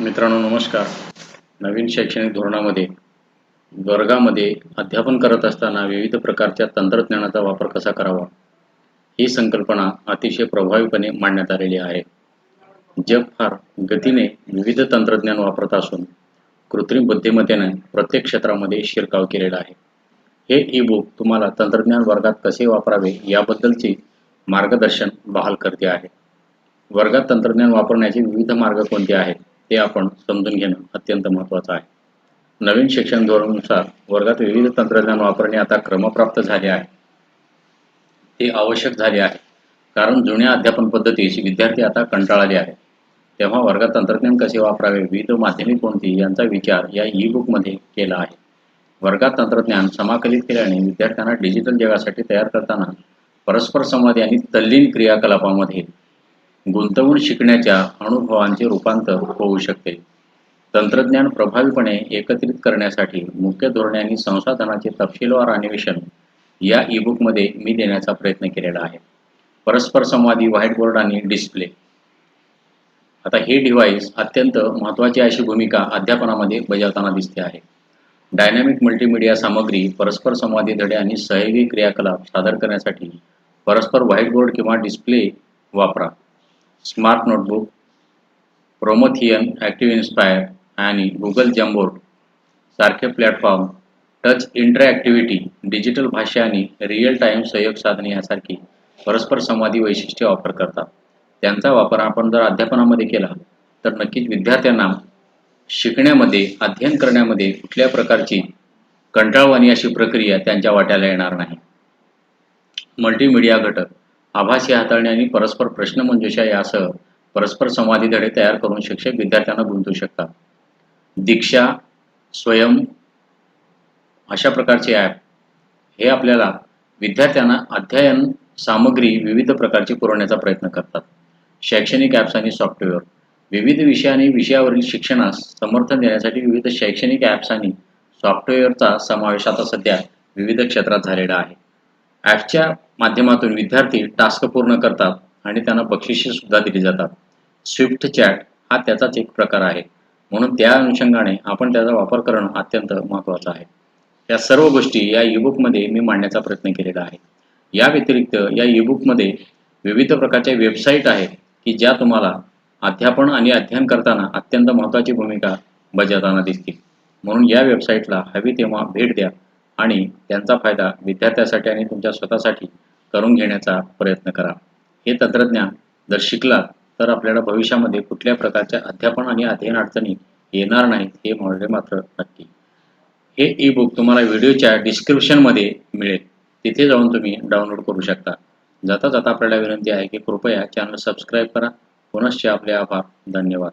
मित्रांनो नमस्कार. नवीन शैक्षणिक धोरणामध्ये वर्गामध्ये अध्यापन करत असताना विविध प्रकारच्या तंत्रज्ञानाचा वापर कसा करावा? ही संकल्पना अतिशय प्रभावीपणे मांडण्यात आलेली आहे. जग फार गतीने विविध तंत्रज्ञान वापरत असून कृत्रिम बुद्धिमत्तेने प्रत्येक क्षेत्रामध्ये शिरकाव केलेला आहे. हे ई बुक तुम्हाला तंत्रज्ञान वर्गात कसे वापरावे याबद्दलचे मार्गदर्शन बहाल करते आहे. वर्गात तंत्रज्ञान वापरण्याचे विविध मार्ग कोणते आहेत? हे आपण समजून घेणं अत्यंत महत्त्वाचं आहे. नवीन शिक्षण धोरणानुसार वर्गात विविध तंत्रज्ञान वापरणे आता क्रमप्राप्त झाले आहे. ते आवश्यक झाले आहे. कारण जुन्या अध्यापन पद्धतीस विद्यार्थी आता कंटाळले आहेत. तेव्हा वर्गात तंत्रज्ञान कसे वापरावे विविध माध्यमे कोणती यांचा विचार या ई बुकमध्ये केला आहे. वर्गात तंत्रज्ञान समाकलित केल्याने विद्यार्थ्यांना डिजिटल जगासाठी तयार करताना परस्पर संवाद आणि तल्लीन क्रियाकलापामध्ये गुंतवून शिकण्याच्या अनुभवांचे रूपांतर होऊ शकते. तंत्रज्ञान प्रभावीपणे एकत्रित करण्यासाठी मुख्य धोरणे आणि संसाधनाचे तपशीलवार अन्वेषण या ईबुकमध्ये मी देण्याचा प्रयत्न केलेला आहे. परस्पर संवादी व्हाईटबोर्ड आणि डिस्प्ले आता हे डिव्हाइस अत्यंत महत्त्वाची अशी भूमिका अध्यापनामध्ये बजावताना दिसते आहे. डायनॅमिक मल्टीमीडिया सामग्री परस्पर संवादी धडे आणि सहयोगी क्रियाकलाप सादर करण्यासाठी परस्पर व्हाईटबोर्ड किंवा डिस्प्ले वापरा. Smart notebook Promethean active inspire आणि गुगल जम्बोर्ड सारखे प्लॅटफॉर्म टच इंटरॲक्टिव्हिटी डिजिटल भाषा आणि रिअल टाईम सहयोग साधने यासारखी परस्पर संवादी वैशिष्ट्ये ऑफर करतात. त्यांचा वापर आपण जर अध्यापनामध्ये केला तर नक्कीच विद्यार्थ्यांना शिकण्यामध्ये अध्ययन करण्यामध्ये कुठल्या प्रकारची कंटाळवाणी अशी प्रक्रिया त्यांच्या वाट्याला येणार नाही. मल्टीमीडिया घटक आभासी हाताळणी आणि परस्पर प्रश्नमंजुषा यासह परस्पर संवादी धडे तयार करून शिक्षक विद्यार्थ्यांना गुंतवू शकतात. दीक्षा स्वयं अशा प्रकारचे ॲप हे आपल्याला विद्यार्थ्यांना अध्ययन सामग्री विविध प्रकारची पुरवण्याचा प्रयत्न करतात. शैक्षणिक ॲप्स आणि सॉफ्टवेअर विविध विषय आणि विषयावरील शिक्षणास समर्थन देण्यासाठी विविध शैक्षणिक ॲप्स आणि सॉफ्टवेअरचा समावेश आता सध्या विविध क्षेत्रात झालेला आहे. ॲपच्या माध्यमातून विद्यार्थी टास्क पूर्ण करतात आणि त्यांना बक्षिसे सुद्धा दिली जातात. स्विफ्ट चॅट हा त्याचाच एक प्रकार आहे. म्हणून त्या अनुषंगाने आपण त्याचा वापर करणं अत्यंत महत्त्वाचं आहे. या सर्व गोष्टी या ईबुकमध्ये मी मांडण्याचा प्रयत्न केलेला आहे. या व्यतिरिक्त या ईबुकमध्ये विविध प्रकारच्या वेबसाईट आहेत की ज्या तुम्हाला अध्यापन आणि अध्ययन करताना अत्यंत महत्त्वाची भूमिका बजावताना दिसतील. म्हणून या वेबसाईटला हवी तेव्हा भेट द्या. आणि त्यांचा फायदा विद्यार्थ्यासाठी आणि तुमच्या स्वतःसाठी करून घेण्याचा प्रयत्न करा. हे तंत्रज्ञान जर शिकलात तर आपल्याला भविष्यामध्ये कुठल्या प्रकारच्या अध्यापन आणि अध्ययन अडचणी येणार नाहीत हे म्हणजे मात्र नक्की. हे ई बुक तुम्हाला व्हिडिओच्या डिस्क्रिप्शनमध्ये मिळेल. तिथे जाऊन तुम्ही डाउनलोड करू शकता. जाता जाता आपल्याला विनंती आहे की कृपया चॅनल सबस्क्राईब करा. पुनश्च आपले आभार. धन्यवाद.